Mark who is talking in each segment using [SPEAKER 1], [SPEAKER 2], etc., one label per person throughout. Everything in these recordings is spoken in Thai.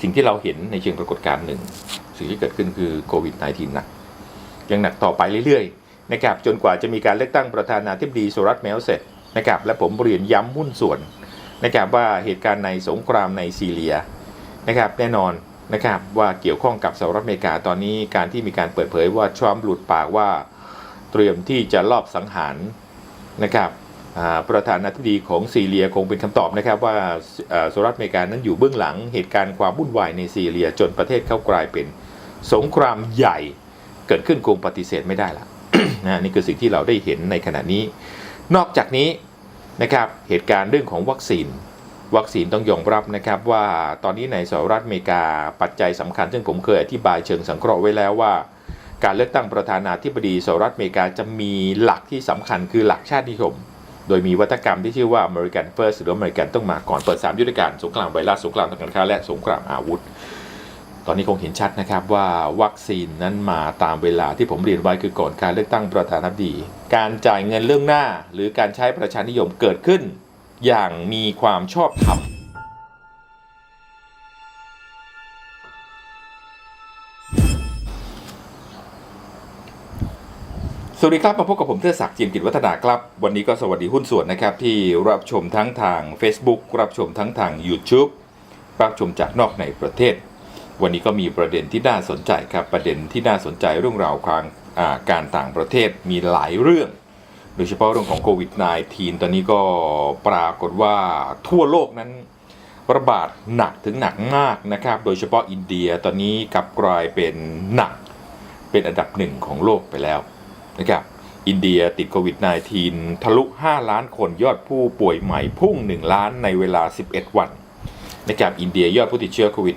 [SPEAKER 1] สิ่งที่เราเห็นในเชิงปรากฏการณ์หนึ่ง สิ่งที่เกิดขึ้นคือโควิด -19 หนัก ยังหนักต่อไปเรื่อยๆนะครับจนกว่าจะมีการเลือกตั้งประธานาธิบดีโซรัสแมวเสร็จนะครับและผมเรียนย้ำหุ้นส่วนนะครับว่าเหตุการณ์ในสงครามในซีเรียนะครับแน่นอนนะครับว่าเกี่ยวข้องกับสหรัฐอเมริกาตอนนี้การที่มีการเปิดเผยว่าทรัมป์หลุดปากว่า เตรียมที่จะลอบสังหารนะครับ ประธานาธิบดีของซีเรียคงเป็นคำตอบนะครับว่าสหรัฐอเมริกานั้นอยู่เบื้องหลังเหตุการณ์ความวุ่นวายในซีเรียจนประเทศเขากลายเป็นสงครามใหญ่เกิดขึ้นคงปฏิเสธไม่ได้ละนะนี่คือสิ่งที่เราได้เห็นในขณะนี้ นอกจากนี้นะครับเหตุการณ์เรื่องของวัคซีน วัคซีนต้องยอมรับนะครับว่าตอนนี้ในสหรัฐอเมริกาปัจจัยสำคัญซึ่งผมเคยอธิบายเชิงสังเคราะห์ไว้แล้วว่า การเลือกตั้งประธานาธิบดีสหรัฐอเมริกาจะมีหลักที่สำคัญคือหลักชาตินิยม โดยมีวัฒกรรมที่ชื่อว่า American First หรือ American ต้องมาก่อนเปิด 3 ยุทธการสงครามไวรัสสงครามทางการค้าและสงครามอาวุธ ตอนนี้คงเห็นชัดนะครับว่าวัคซีนนั้นมาตามเวลาที่ผมเรียนไว้คือก่อนการเลือกตั้งประธานาธิบดี การจ่ายเงินเรื่องหน้า หรือการใช้ประชานิยมเกิดขึ้น อย่างมีความชอบธรรม สวัสดีครับ มาพบกับผมเทอศักดิ์จียมกิจวัฒนาครับ วันนี้ก็สวัสดีหุ้นส่วนนะครับ ที่รับชมทั้งทาง Facebook รับชมทั้งทาง YouTube รับชมจากนอกในประเทศ วันนี้ก็มีประเด็นที่น่าสนใจครับ ประเด็นที่น่าสนใจเรื่องราวทางาการต่างประเทศมีหลายเรื่อง โดยเฉพาะเรื่องของโควิด -19 ตอนนี้ก็ปรากฏว่าทั่วโลกนั้นระบาดหนักถึงหนักมากนะครับ โดยเฉพาะอินเดียตอนนี้กลับกลายเป็นหนักเป็นอันดับหนึ่งของโลกไปแล้ว นะครับอินเดียติดโควิด -19 ทะลุ 5 ล้านคนยอดผู้ป่วยใหม่พุ่ง 1 ล้านในเวลา 11 วันนะครับอินเดียยอดผู้ติดเชื้อโควิด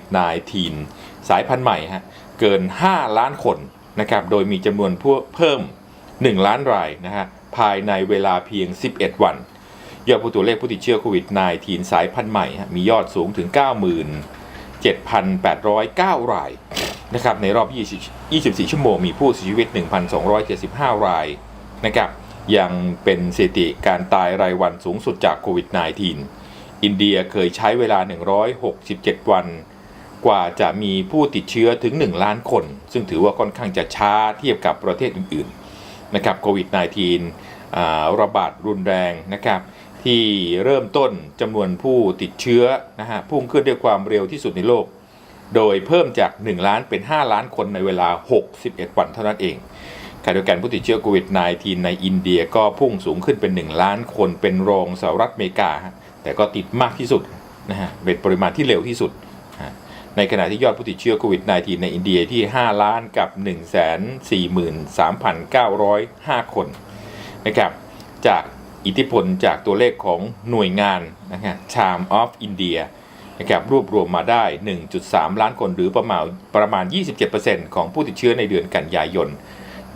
[SPEAKER 1] -19 สายพันธุ์ใหม่ฮะเกิน 5 ล้านคนนะครับโดยมีจำนวนผู้เพิ่ม 1 ล้านรายนะฮะภายในเวลาเพียง 11 วัน ยอดผู้ตัวเลขผู้ติดเชื้อโควิด -19 สายพันธุ์ใหม่ฮะมียอดสูงถึง 7,809 รายนะครับในรอบ 24 ชั่วโมงมีผู้เสียชีวิต 1,275 รายนะครับยังเป็นสถิติการตายรายวันสูงสุดจากโควิด -19 อินเดียเคยใช้เวลา 167 วัน กว่าจะมีผู้ติดเชื้อถึง 1 ล้านคน ซึ่งถือว่าค่อนข้างจะช้าเทียบกับประเทศอื่นๆนะครับโควิด -19 ระบาดรุนแรงนะครับ ที่เริ่มต้นจำนวนผู้ติดเชื้อนะฮะพุ่งขึ้นด้วยความเร็วที่สุดในโลก โดยเพิ่มจาก 1 ล้านเป็น 5 ล้านคนในเวลา 61 วันเท่านั้นเองขณะเดียวกันผู้ติดเชื้อโควิด -19 ในอินเดียก็พุ่งสูงขึ้นเป็น 1 ล้านคนเป็นรองสหรัฐอเมริกา แต่ก็ติดมากที่สุดนะฮะเป็นปริมาณที่เร็วที่สุด ในขณะที่ยอดผู้ติดเชื้อโควิด -19 ในอินเดียที่ 5 ล้านกับ 143,905 คนนะครับจาก อิทธิพลจากตัวเลขของหน่วยงานนะฮะ Time of India นะครับรวบรวมมาได้ 1.3 ล้านคนหรือประมาณประมาณ 27%ของผู้ติดเชื้อในเดือนกันยายน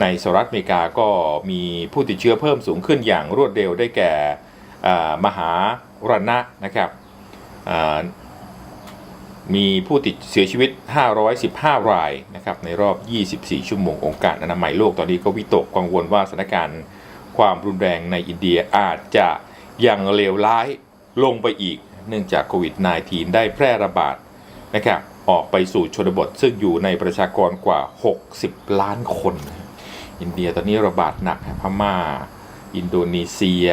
[SPEAKER 1] ในสหรัฐอเมริกาก็มีผู้ติดเชื้อเพิ่มสูงขึ้นอย่างรวดเร็วได้แก่มหารณะนะครับมีผู้ติดเสียชีวิต 515 รายนะครับในรอบ 24 ชั่วโมงองค์การอนามัยโลกตอนนี้ก็วิตกกังวลว่าสถานการณ์ ความรุนแรงในอินเดียอาจจะยังเลวร้ายลงไปอีก เนื่องจากโควิด -19 ได้แพร่ระบาดนะครับออกไปสู่ชนบทซึ่งอยู่ในประชากรกว่า 60 ล้านคน อินเดียตอนนี้ระบาดหนักฮะพม่า อินโดนีเซีย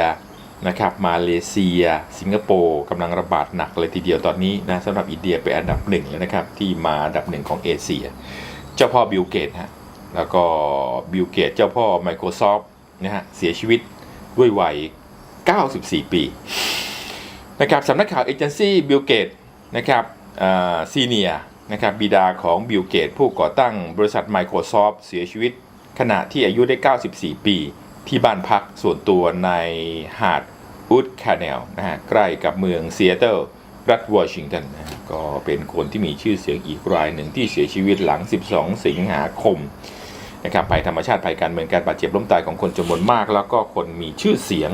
[SPEAKER 1] นะครับมาเลเซีย สิงคโปร์กำลังระบาดหนักเลยทีเดียวตอนนี้นะสำหรับอินเดียเป็นอันดับหนึ่งแล้วนะครับ ที่มาอันดับหนึ่งของเอเชีย เจ้าพ่อบิลเกตฮะแล้วก็บิลเกตเจ้าพ่อ Microsoft นะฮะเสียชีวิตด้วยวัย 94 ปีนะครับสำนักข่าวเอเจนซี่บิลเกตนะครับซีเนียนะครับบิดาของบิลเกตผู้ก่อตั้งบริษัท Microsoft เสียชีวิต ขณะที่อายุได้ 94 ปี ที่บ้านพักส่วนตัวในหาดอุดคาเนลนะฮะใกล้กับเมืองซีแอตเทิลรัฐวอชิงตันนะฮะก็เป็นคนที่มีชื่อเสียงอีกรายหนึ่งที่เสียชีวิตหลัง 12 สิงหาคม นะครับภัยธรรมชาติภัยการเมืองการบาดเจ็บล้มตายของคนจำนวนมาก แล้วก็คนมีชื่อเสียง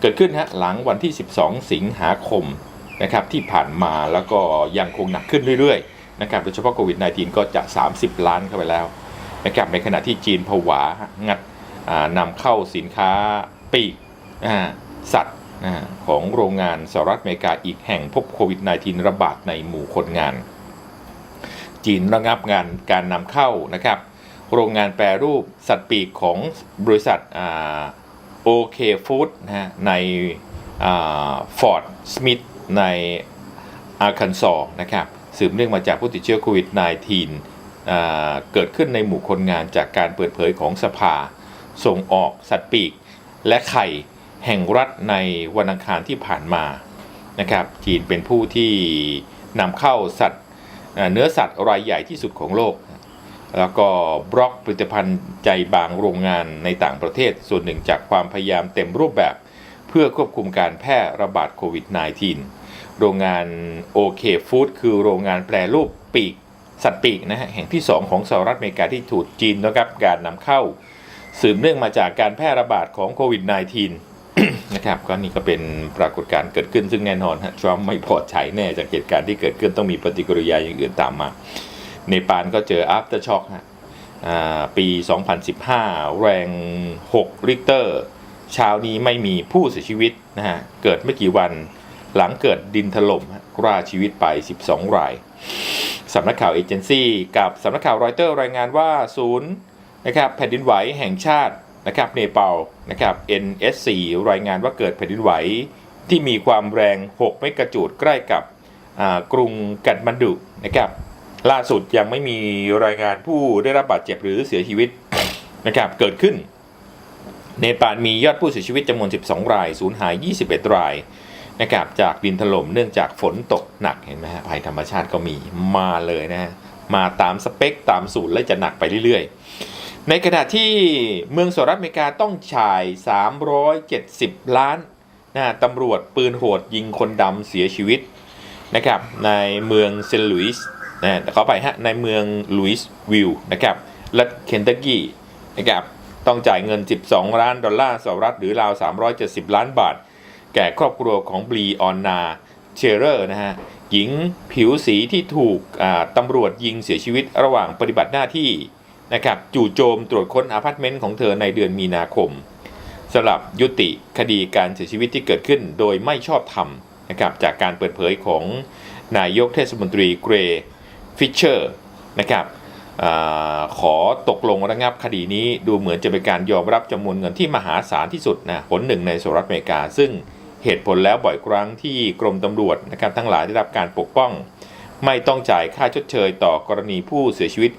[SPEAKER 1] เกิดขึ้นฮะหลังวันที่ 12 สิงหาคมนะครับที่ผ่านมาแล้วก็ยังคงหนักขึ้นเรื่อยๆนะครับโดยเฉพาะโควิด -19 ก็จะ 30 ล้านเข้าไปแล้วนะครับในขณะที่จีนผวางัดนำเข้าสินค้าปีกสัตว์ของโรงงานสหรัฐอเมริกาอีกแห่งพบโควิด -19 ระบาดในหมู่คนงาน จีนระงับงานการนำเข้านะครับ โรงงานแปรรูปสัตว์ปีกของบริษัทโอเคฟู้ดนะฮะในฟอร์ดสมิธในอาคันซอนะครับสืบเนื่องมาจากผู้ติดเชื้อโควิด -19 เกิดขึ้นในหมู่คนงานจากการเปิดเผยของสภา ส่งออกสัตว์ปีก และไข่แห่งรัฐในวันอังคารที่ผ่านมานะครับจีนเป็นผู้ที่นำเข้าสัตว์เนื้อสัตว์รายใหญ่ที่สุดของโลก แล้วก็บล็อกผลิตภัณฑ์ใจบางโรงงานในต่างประเทศ ส่วนหนึ่งจากความพยายามเต็มรูปแบบ เพื่อควบคุมการแพร่ระบาดโควิด -19 โรงงานโอเคฟู้ดคือโรงงานแปรรูปปีก สัตว์ปีกนะฮะแห่งที่ 2 ของสหรัฐอเมริกาที่ถูกจีนนะครับการนำเข้า สืบเนื่องมาจากการแพร่ระบาดของโควิด -19 นะครับก็นี่ก็เป็นปรากฏการณ์เกิดขึ้นซึ่งแน่นอนฮะทรัมป์ไม่พอใจแน่จากเหตุการณ์ที่เกิดขึ้นต้องมีปฏิกิริยาอย่างอื่นตามมา เนปาลก็เจอ after shock ฮะปี 2015 แรง6ริกเตอร์เช้านี้ไม่มีผู้เสียชีวิตนะฮะ เกิดไม่กี่วันหลังเกิดดินถล่มฮะฆ่าชีวิตไป 12 ราย สำนักข่าวเอเจนซี่กับสำนักข่าวรอยเตอร์รายงานว่าศูนย์นะครับแผ่นดินไหวแห่งชาตินะครับเนปาลนะครับ NSC รายงานว่าเกิดแผ่นดินไหวที่มีความแรง 6 เมกะจูดใกล้กับกรุงกัตมันดุนะครับ ล่าสุดยังไม่มีรายงานผู้ได้รับบาดเจ็บหรือเสียชีวิตนะครับเกิดขึ้น เนปาลมียอดผู้เสียชีวิตจำนวน 12 ราย สูญหาย 21 รายนะครับจากดินถล่มเนื่องจากฝนตกหนักเห็นไหมฮะภัยธรรมชาติก็มีมาเลยนะฮะมาตามสเปคตามสูตรและจะหนักไปเรื่อยๆ ในขณะที่เมืองสหรัฐอเมริกาต้องจ่าย 370 ล้านนะตำรวจปืนโหดยิงคนดำเสียชีวิตนะครับในเมืองเซนต์หลุยส์ นะขอไปฮะในเมืองลุยส์วิลล์นะครับรัฐเคนตักกี้นะครับต้องจ่ายเงิน 12 ล้านดอลลาร์สหรัฐหรือราว 370 ล้านบาท แก่ครอบครัวของบลีออนนาเชเรอร์นะฮะหญิงผิวสีที่ถูกตำรวจยิงเสียชีวิตระหว่างปฏิบัติหน้าที่นะครับจู่โจมตรวจค้นอพาร์ตเมนต์ของเธอในเดือนมีนาคมสำหรับยุติคดีการเสียชีวิตที่เกิดขึ้นโดยไม่ชอบธรรมนะครับจากการเปิดเผยของนายกเทศมนตรีเกร ฟิชเชอร์นะครับอขอตกลงระงับคดีนี้ดูเหมือนจะเป็นการยอมรับจำนวนเงินที่มหาศาลที่สุดนะผลหนึ่งในสหรัฐอเมริกา ซึ่งเหตุผลแล้วบ่อยครั้งที่กรมตำรวจนะครับทั้งหลายได้รับการปกป้อง ไม่ต้องจ่ายค่าชดเชยต่อกรณีผู้เสียชีวิต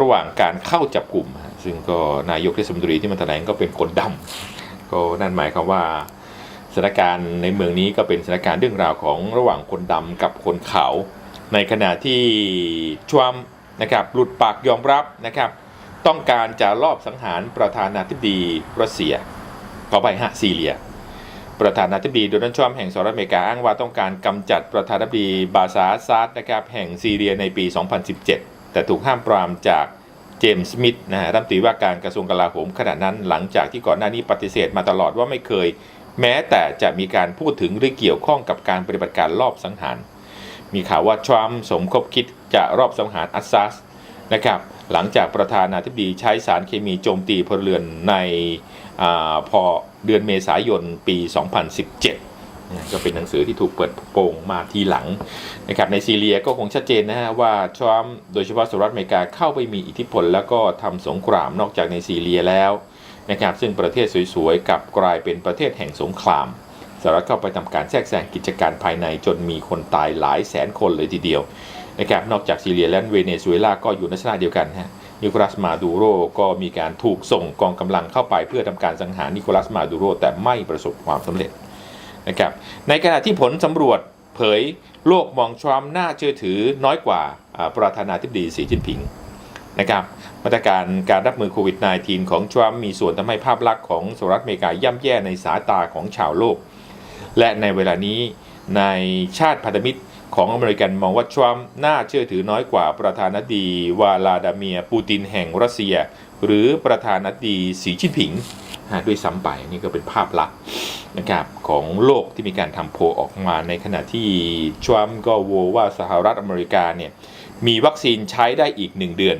[SPEAKER 1] ระหว่างการเข้าจับกลุ่ม ซึ่งก็นายกเทศมนตรีที่มาแถลงก็เป็นคนดำก็นั่นหมายความว่าสถานการณ์ในเมืองนี้ก็เป็นสถานการณ์เรื่องราวของระหว่างคนดำกับคนขาว ในขณะที่ทรัมนะครับหลุดปากยอมรับนะครับ ต้องการจะลอบสังหารประธานาธิบดีรัสเซียขอไปฮะซีเรีย ประธานาธิบดีโดนัลด์ทรัมป์แห่งสหรัฐอเมริกาอ้างว่าต้องการกำจัดประธานาธิบดีบาซาซาดนะครับแห่งซีเรียในปี 2017 แต่ถูกห้ามปรามจากเจมส์สมิธนะฮะรัฐมนตรีว่าการกระทรวงกลาโหมขณะนั้นหลังจากที่ก่อนหน้านี้ปฏิเสธมาตลอดว่าไม่เคย แม้แต่จะมีการพูดถึงหรือเกี่ยวข้องกับการปฏิบัติการลอบสังหาร มีข่าวว่าทรัมป์สมคบคิดจะรอบสังหารอัสซัสนะครับหลังจากประธานาธิบดีใช้สารเคมีโจมตีพลเรือนในอพอเดือนเมษายนปี 2017นะก็เป็นหนังสือที่ถูกเปิดโปงมาทีหลังนะครับในซีเรียก็คงชัดเจนนะฮะว่าทรัมป์โดยเฉพาะสหรัฐอเมริกาเข้าไปมีอิทธิพล แล้วก็ทำสงครามนอกจากในซีเรียแล้วนะครับซึ่งประเทศสวยๆกลับกลายเป็นประเทศแห่งสงคราม สหรัฐเข้าไปทำการแทรกแซงกิจการภายในจนมีคนตายหลายแสนคนเลยทีเดียวนะครับนอกจากซีเรียและเวเนซุเอลาก็อยู่ในลักษณะเดียวกันฮะนิโคลัสมาดูโรก็มีการถูกส่งกองกำลังเข้าไปเพื่อทำการสังหารนิโคลัสมาดูโรแต่ไม่ประสบความสำเร็จนะครับในขณะที่ผลสำรวจเผยโลกมองทรัมป์น่าเชื่อถือน้อยกว่าประธานาธิบดีสีจิ้นผิงนะครับมาตรการการรับมือโควิด -19 ของทรัมป์มีส่วนทำให้ภาพลักษณ์ของสหรัฐอเมริกาย่ำแย่ในสายตาของชาวโลก และในเวลานี้ในชาติพันธมิตรของอเมริกันมองว่าทรัมป์น่าเชื่อถือน้อยกว่าประธานาธิบดีวลาดาเมียปูตินแห่งรัสเซีย หรือประธานาธิบดีสีจิ้นผิงด้วยซ้ำไปนี่ก็เป็นภาพลักษณ์นะครับของโลกที่มีการทำโพออกมาในขณะที่ทรัมป์ก็โวว่าสหรัฐอเมริกาเนี่ยมีวัคซีนใช้ได้อีกหนึ่งเดือน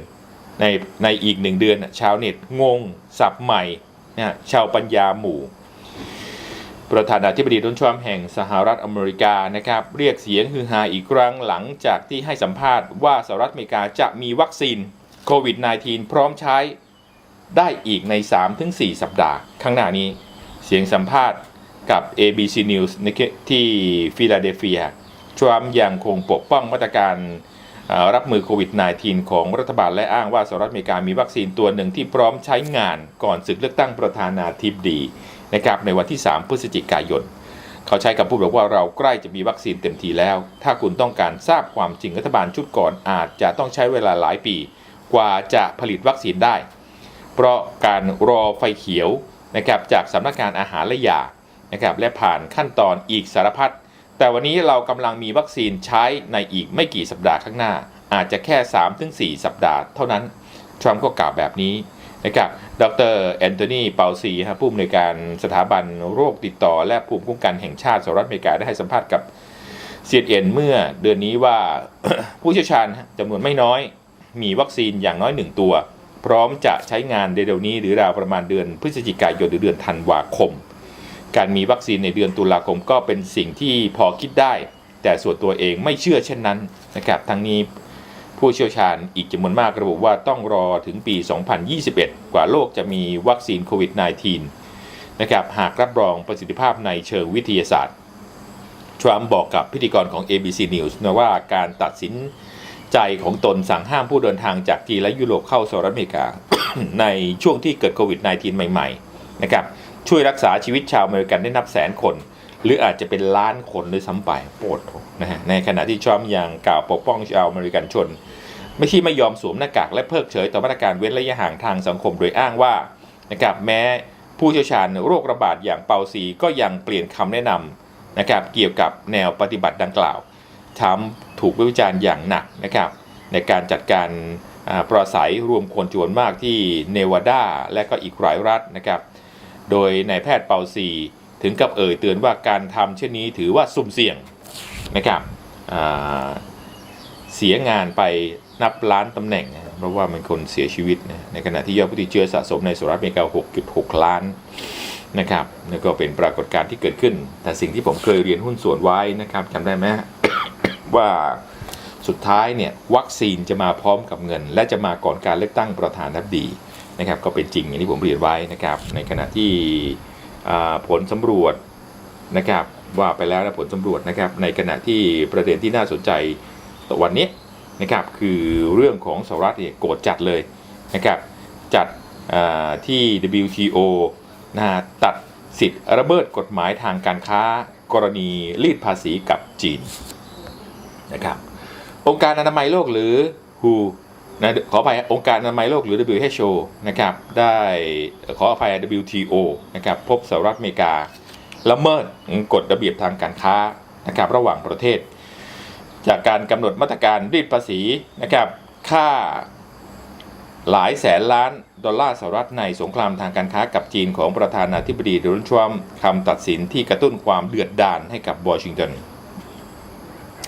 [SPEAKER 1] ในในอีกหนึ่งเดือนชาวเน็ตงงสับใหม่นะชาวปัญญาหมู่ ประธานาธิบดีโดนัลด์ทรัมป์แห่งสหรัฐอเมริกานะครับเรียกเสียงฮือฮาอีกครั้งหลังจากที่ให้สัมภาษณ์ว่าสหรัฐอเมริกาจะมีวัคซีนโควิด -19 พร้อมใช้ได้อีกใน 3-4 สัปดาห์ ข้างหน้านี้เสียงสัมภาษณ์กับ ABC News ในที่ฟิลาเดลเฟียทรัมป์ยังคงปกป้องมาตรการรับมือโควิด -19 ของรัฐบาลและอ้างว่าสหรัฐอเมริกามีวัคซีนตัวหนึ่งที่พร้อมใช้งานก่อนศึกเลือกตั้งประธานาธิบดี นะครับในวันที่ 3 พฤศจิกายน เขาใช้คำพูดบอกว่าเราใกล้จะมีวัคซีนเต็มทีแล้ว ถ้าคุณต้องการทราบความจริงรัฐบาลชุดก่อนอาจจะต้องใช้เวลาหลายปี กว่าจะผลิตวัคซีนได้ เพราะการรอไฟเขียวนะครับจากสำนักงานอาหารและยานะครับและผ่านขั้นตอนอีกสารพัดแต่วันนี้เรากำลังมีวัคซีนใช้ในอีกไม่กี่สัปดาห์ข้างหน้า อาจจะแค่ 3-4 สัปดาห์เท่านั้นทรัมป์ก็กล่าวแบบนี้นะครับ ดรแอนโทนี เปาซีครับผู้อำนวยการสถาบันโรคติดต่อ และภูมิคุ้มกันแห่งชาติสหรัฐอเมริกาได้ให้สัมภาษณ์กับ CNN เอ็นเมื่อเดือนนี้ว่าผู้เชี่ยวชาญจำนวนไม่น้อย มีวัคซีนอย่างน้อยหนึ่งตัว พร้อมจะใช้งานเร็วนี้ หรือราวประมาณเดือนพฤศจิกายนหรือเดือนธันวาคม การมีวัคซีนในเดือนตุลาคมก็เป็นสิ่งที่พอคิดได้ แต่ส่วนตัวเองไม่เชื่อเช่นนั้นนะครับทั้งนี้ ผู้เชี่ยวชาญอีกจำนวนมากระบุว่าต้องรอถึงปี 2021 กว่าโลกจะมีวัคซีนโควิด -19 นะครับหากรับรองประสิทธิภาพในเชิงวิทยาศาสตร์ ทรัมป์บอกกับพิธีกรของ ABC News นะว่าการตัดสินใจของตนสั่งห้ามผู้เดินทางจากจีนและยุโรปเข้าสหรัฐอเมริกา ในช่วงที่เกิดโควิด -19 ใหม่ ๆ นะครับช่วยรักษาชีวิตชาวอเมริกันได้นับแสนคน หรืออาจจะเป็นล้านคนด้วยซ้ำไปโปรดนะฮะในขณะที่ทรัมป์ยังกล่าวปกป้องชาวอเมริกันชน ไม่ที่ไม่ยอมสวมหน้ากากและเพิกเฉยต่อมาตรการเว้นระยะห่างทางสังคมโดยอ้างว่านะครับแม้ผู้เชี่ยวชาญโรคระบาดอย่างเปาซีก็ยังเปลี่ยนคำแนะนำนะครับเกี่ยวกับแนวปฏิบัติดังกล่าวทรัมป์ถูกวิจารณ์อย่างหนักนะครับในการจัดการอ่าปราศัยรวมคนจวนมากที่เนวาดาและก็อีกหลายรัฐนะครับ โดยนายแพทย์เปาซี ถึงกับเอ่ยเตือนว่าการทำเช่นนี้ถือว่าสุ่มเสี่ยงนะครับเสียงานไปนับล้านตำแหน่งเพราะว่ามันคนเสียชีวิตนะในขณะที่ยอดผู้ติดเชื้อสะสมในสหรัฐอเมริกา 6.6 ล้านนะครับนี่ก็เป็นปรากฏการณ์ที่เกิดขึ้น แต่สิ่งที่ผมเคยเรียนหุ้นส่วนไว้นะครับจำได้ไหมว่าสุดท้ายเนี่ยวัคซีนจะมาพร้อมกับเงิน และจะมาก่อนการเลือกตั้งประธานาธิบดีนะครับก็เป็นจริงอย่างที่ผมเรียนไว้นะครับในขณะที่ ผลสำรวจนะครับว่าไปแล้วนะผลสำรวจนะครับในขณะที่ประเด็นที่น่าสนใจวันนี้นะครับคือเรื่องของสหรัฐเนี่ยโกรธจัดเลยนะครับจัดที่ WTO นะฮะตัดสิทธิ์ระเบิดกฎหมายทางการค้ากรณีรีดภาษีกับจีนนะครับองค์การอนามัยโลกหรือ WHO นะขออภัยองค์การอนามัยโลกหรือ WHO นะครับได้ขออภัย WTO นะครับพบสหรัฐอเมริกาละเมิดกฎระเบียบทางการค้านะครับระหว่างประเทศ จากการกำหนดมาตรการรีดภาษีนะครับค่าหลายแสนล้านดอลลาร์สหรัฐในสงครามทางการค้ากับจีนของประธานาธิบดีโดนัลด์ทรัมป์คำตัดสินที่กระตุ้นความเดือดดาลให้กับวอชิงตัน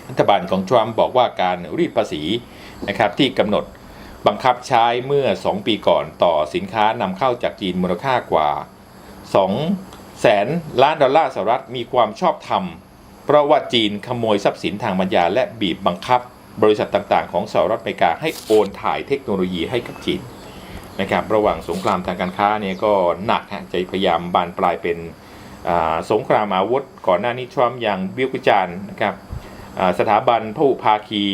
[SPEAKER 1] รัฐบาลของทรัมป์บอกว่าการรีดภาษีนะครับที่กำหนด บังคับใช้เมื่อ 2 ปีก่อนต่อสินค้านำเข้าจากจีนมูลค่ากว่า 2 แสนล้านดอลลาร์สหรัฐมีความชอบธรรม เพราะว่าจีนขโมยทรัพย์สินทางปัญญาและบีบบังคับ บริษัทต่างๆ ของสหรัฐอเมริกาให้โอนถ่ายเทคโนโลยีให้กับจีนนะครับระหว่างสงครามทางการค้าเนี่ยก็หนักฮะจะพยายามบานปลายเป็นสงครามอาวุธ ก่อนหน้านี้ทรัมป์ยังวิพากษ์วิจารณ์นะครับสถาบันพหุภาคี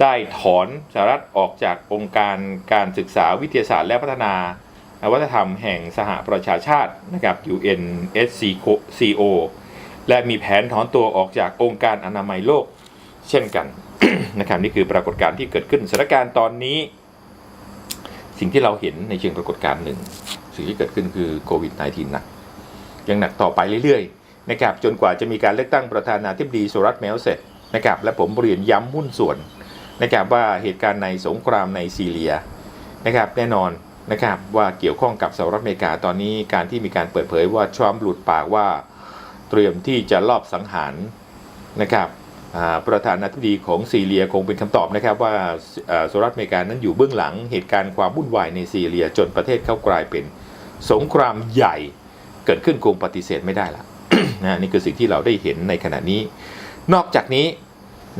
[SPEAKER 1] ได้ถอนสหรัฐออกจากองค์การการศึกษาวิทยาศาสตร์และพัฒนาวัฒนธรรมแห่งสหประชาชาตินะครับ UNSCO และมีแผนถอนตัวออกจากองค์การอนามัยโลกเช่นกันนะครับนี่คือปรากฏการณ์ที่เกิดขึ้นสถานการณ์ตอนนี้ สิ่งที่เราเห็นในเชิงปรากฏการณ์หนึ่งสิ่งที่เกิดขึ้นคือโควิด -19 หนักยังหนักต่อไปเรื่อยๆนะครับจนกว่าจะมีการเลือกตั้งประธานาธิบดีสหรัฐแมวเสร็จนะครับและผมเรียนย้ำหุ้นส่วน นะครับว่าเหตุการณ์ในสงครามในซีเรียนะครับแน่นอนนะครับว่าเกี่ยวข้องกับสหรัฐอเมริกาตอนนี้การที่มีการเปิดเผยว่าทรัมป์หลุดปากว่าเตรียมที่จะลอบสังหารนะครับประธานาธิบดีของซีเรียคงเป็นคำตอบนะครับว่าสหรัฐอเมริกานั้นอยู่เบื้องหลังเหตุการณ์ความวุ่นวายในซีเรียจนประเทศเขากลายเป็นสงครามใหญ่เกิดขึ้นคงปฏิเสธไม่ได้ละนะนี่คือสิ่งที่เราได้เห็นในขณะนี้ นอกจากนี้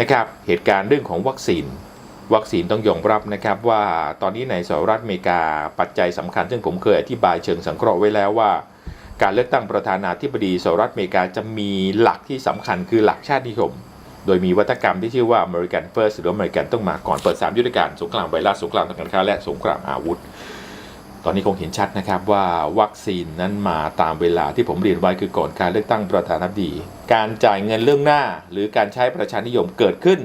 [SPEAKER 1] นะครับเหตุการณ์เรื่องของวัคซีน วัคซีนต้องยอมรับนะครับว่าตอนนี้ในสหรัฐอเมริกาปัจจัยสำคัญซึ่งผมเคยอธิบายเชิงสังเคราะห์ไว้แล้วว่า การเลือกตั้งประธานาธิบดีสหรัฐอเมริกาจะมีหลักที่สำคัญคือหลักชาตินิยมโดยมีวัฒกรรมที่ชื่อว่า American First หรือ American ต้องมาก่อนเปิด 3 ยุทธการสงครามไวรัสสงครามทางการค้าและสงครามอาวุธ ตอนนี้คงเห็นชัดนะครับว่าวัคซีนนั้นมาตามเวลาที่ผมเรียนไว้คือก่อนการเลือกตั้งประธานาธิบดี การจ่ายเงินเรื่องหน้า หรือการใช้ประชานิยมเกิดขึ้น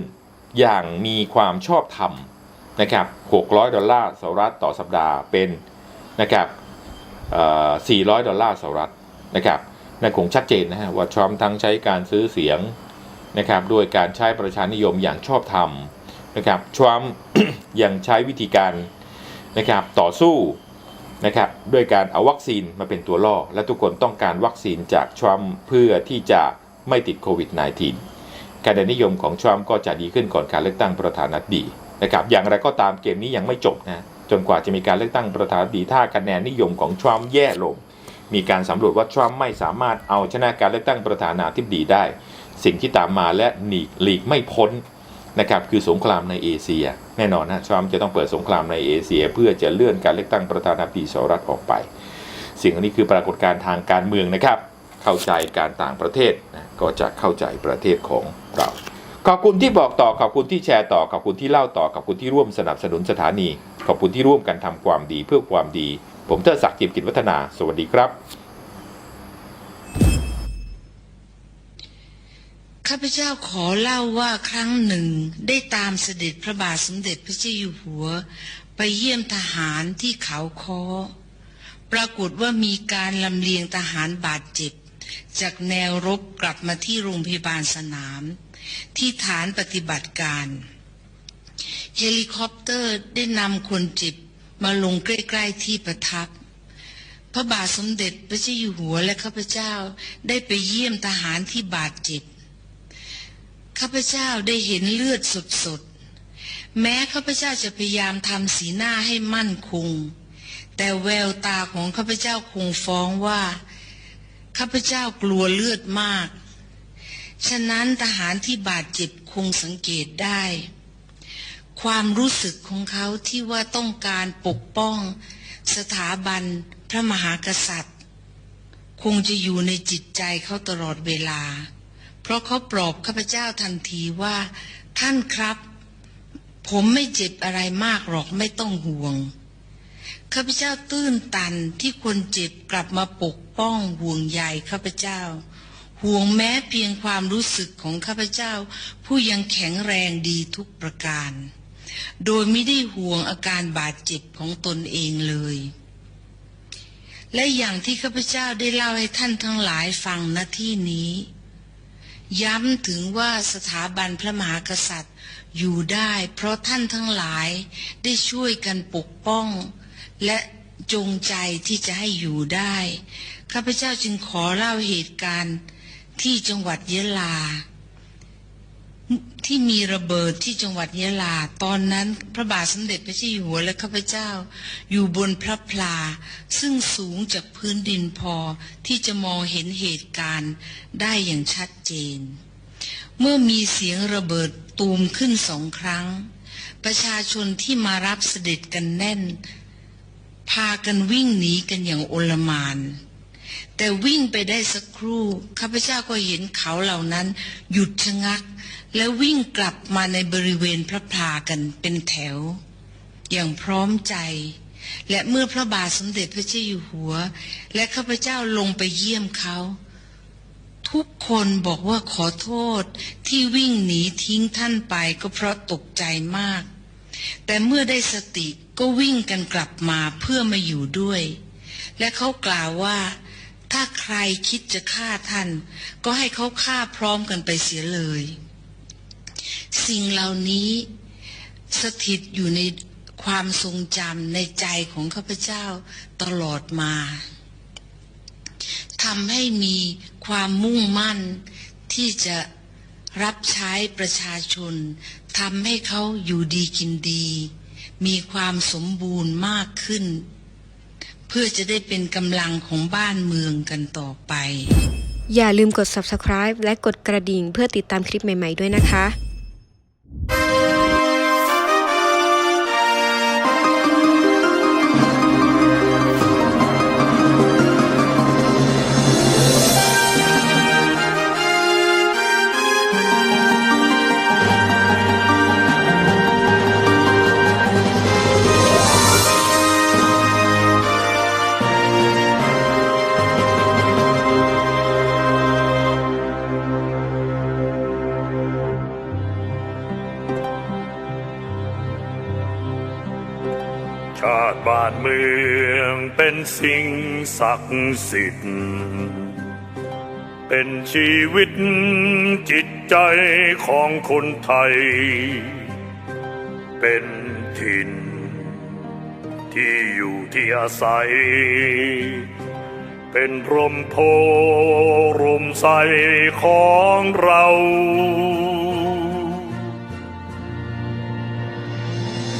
[SPEAKER 1] อย่างมีความชอบธรรมนะครับ 600 ดอลลาร์สหรัฐต่อสัปดาห์เป็นนะครับเอ่อ400 ดอลลาร์สหรัฐนะครับนั่นคงชัดเจนนะฮะว่าทรัมป์ทั้งใช้การซื้อเสียงนะครับด้วยการใช้ประชานิยมอย่างชอบธรรมนะครับทรัมป์ยังใช้วิธีการนะครับต่อสู้ นะครับด้วยการเอาวัคซีนมาเป็นตัวล่อ และทุกคนต้องการวัคซีนจากทรัมป์เพื่อที่จะไม่ติดโควิด -19 คะแนนนิยมของทรัมป์ก็จะดีขึ้นก่อนการเลือกตั้งประธานาธิบดีนะครับอย่างไรก็ตามเกมนี้ยังไม่จบนะจนกว่าจะมีการเลือกตั้งประธานาธิบดีถ้าคะแนนนิยมของทรัมป์แย่ลง มีการสำรวจว่าทรัมป์ไม่สามารถเอาชนะการเลือกตั้งประธานาธิบดีได้ สิ่งที่ตามมาและหนีหลีกไม่พ้น นะครับคือสงครามในเอเชีย แน่นอนนะทรัมป์จะต้องเปิดสงครามในเอเชีย เพื่อจะเลื่อนการเลือกตั้งประธานาธิบดีสหรัฐออกไป สิ่งนี้คือปรากฏการณ์ทางการเมืองนะครับ เข้าใจการต่างประเทศนะก็จะเข้าใจประเทศของเรา ขอบคุณที่บอกต่อขอบคุณที่แชร์ต่อขอบคุณที่เล่าต่อขอบคุณที่ร่วมสนับสนุนสถานี ขอบคุณที่ร่วมกันทำความดีเพื่อความดี ผมเทิดศักดิ์จิมกิจวัฒนา สวัสดีครับ
[SPEAKER 2] ข้าพเจ้าขอเล่าว่าครั้งหนึ่งได้ตามเสด็จพระบาทสมเด็จพระเจ้าอยู่หัว ไปเยี่ยมทหารที่เขาคอปรากฏว่ามีการลำเลียงทหารบาดเจ็บ จากแนวรบกลับมาที่โรงพยาบาลสนาม ที่ฐานปฏิบัติการ เฮลิคอปเตอร์ได้นำคนเจ็บมาลงใกล้ ๆที่ประทับ พระบาทสมเด็จพระเจ้าอยู่หัวและข้าพเจ้าได้ไปเยี่ยมทหารที่บาดเจ็บ ข้าพเจ้าได้เห็นเลือดสดๆ แม้ข้าพเจ้าจะพยายามทำสีหน้าให้มั่นคง แต่แววตาของข้าพเจ้าคงฟ้องว่า ข้าพเจ้ากลัวเลือดมาก ฉะนั้นทหารที่บาดเจ็บคงสังเกตได้ ความรู้สึกของเขาที่ว่าต้องการปกป้อง สถาบันพระมหากษัตริย์ คงจะอยู่ในจิตใจเขาตลอดเวลา ราะเขาปลอบข้าพเจ้าทันทีว่า ท่านครับ ผมไม่เจ็บอะไรมากหรอกไม่ต้องห่วงข้าพเจ้าตื้นตันที่คนเจ็บกลับมาปกป้องห่วงใยข้าพเจ้า ห่วงแม้เพียงความรู้สึกของข้าพเจ้า ผู้ยังแข็งแรงดีทุกประการ โดยไม่ได้ห่วงอาการบาดเจ็บของตนเองเลย และอย่างที่ข้าพเจ้าได้เล่าให้ท่านทั้งหลายฟังณที่นี้ ย้ำถึงว่าสถาบันพระมหากษัตริย์อยู่ได้ เพราะท่านทั้งหลายได้ช่วยกันปกป้อง และจงใจที่จะให้อยู่ได้ ข้าพเจ้าจึงขอเล่าเหตุการณ์ที่จังหวัดยะลา ที่มีระเบิดที่จังหวัดยะลา ตอนนั้นพระบาทสมเด็จพระเจ้าอยู่หัวและข้าพเจ้า อยู่บนพระพลา ซึ่งสูงจากพื้นดินพอที่จะมองเห็นเหตุการณ์ได้อย่างชัดเจน เมื่อมีเสียงระเบิดตูมขึ้นสองครั้ง ประชาชนที่มารับเสด็จกันแน่น พากันวิ่งหนีกันอย่างโอลมานแต่วิ่งไปได้สักครู่ข้าพเจ้าก็เห็นเขาเหล่านั้น หยุดชะงัก และวิ่งกลับมาในบริเวณพระพลากันเป็นแถว อย่างพร้อมใจ และเมื่อพระบาทสมเด็จพระเจ้าอยู่หัว และข้าพเจ้าลงไปเยี่ยมเขา ทุกคนบอกว่าขอโทษที่วิ่งหนีทิ้งท่านไปก็เพราะตกใจมาก แต่เมื่อได้สติก็วิ่งกันกลับมาเพื่อมาอยู่ด้วย และเขากล่าวว่าถ้าใครคิดจะฆ่าท่าน ก็ให้เขาฆ่าพร้อมกันไปเสียเลย สิ่งเหล่านี้สถิตอยู่ในความทรงจำในใจของข้าพเจ้าตลอดมาทำให้มีความมุ่งมั่นที่จะรับใช้ประชาชนทำให้เขาอยู่ดีกินดี มีความสมบูรณ์มากขึ้น เพื่อจะได้เป็นกำลังของบ้านเมืองกันต่อไป
[SPEAKER 3] อย่าลืมกด subscribe และกดกระดิ่งเพื่อติดตามคลิปใหม่ ๆ ด้วยนะคะา
[SPEAKER 4] ติบ้านเมืองเป็นสิ่งศักดิ์สิทธิ์ เป็นชีวิตจิตใจของคนไทย เป็นถิ่น ที่อยู่ที่อาศัย เป็นร่มโพร่มใสของเรา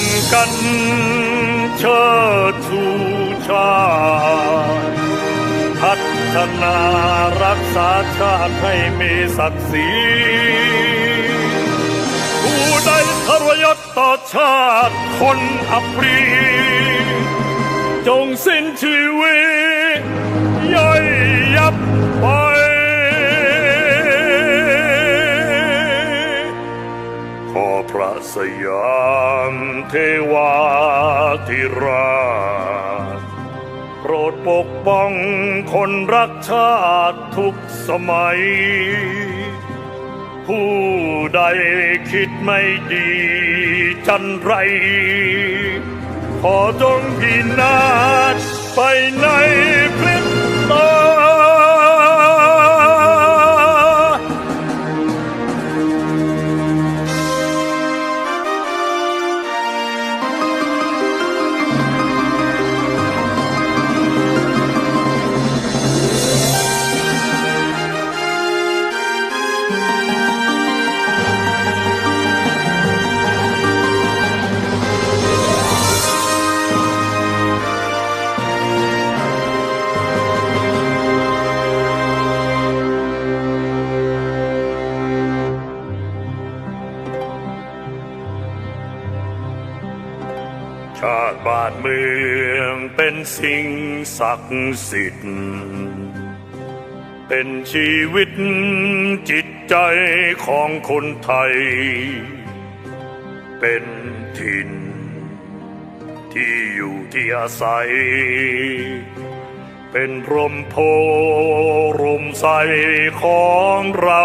[SPEAKER 4] มกันเชิดชูชาติพัฒนารักษาชาติให้มีศักดิ์ศรีผู้ใดทรยศต่อชาติคนอัปรีจงสิ้นชีวิตย่อย พระสยามเทวาธิราชโปรดปกป้องคนรักชาติทุกสมัย ผู้ใดคิดไม่ดีจันไร ขอจงพินาศไปใน เป็นสิ่งศักดิ์สิทธิ์ เป็นชีวิตจิตใจของคนไทย เป็นถิ่น ที่อยู่ที่อาศัย เป็นร่มโพรมใสของเรา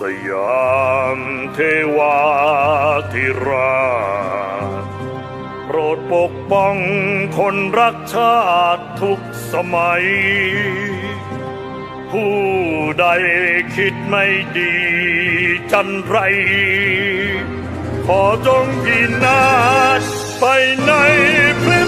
[SPEAKER 4] สยามเทวาธิราชโปรดปกป้องคนรักชาติทุกสมัย ผู้ใดคิดไม่ดีจันไร ขอจงพินาศไปในพริ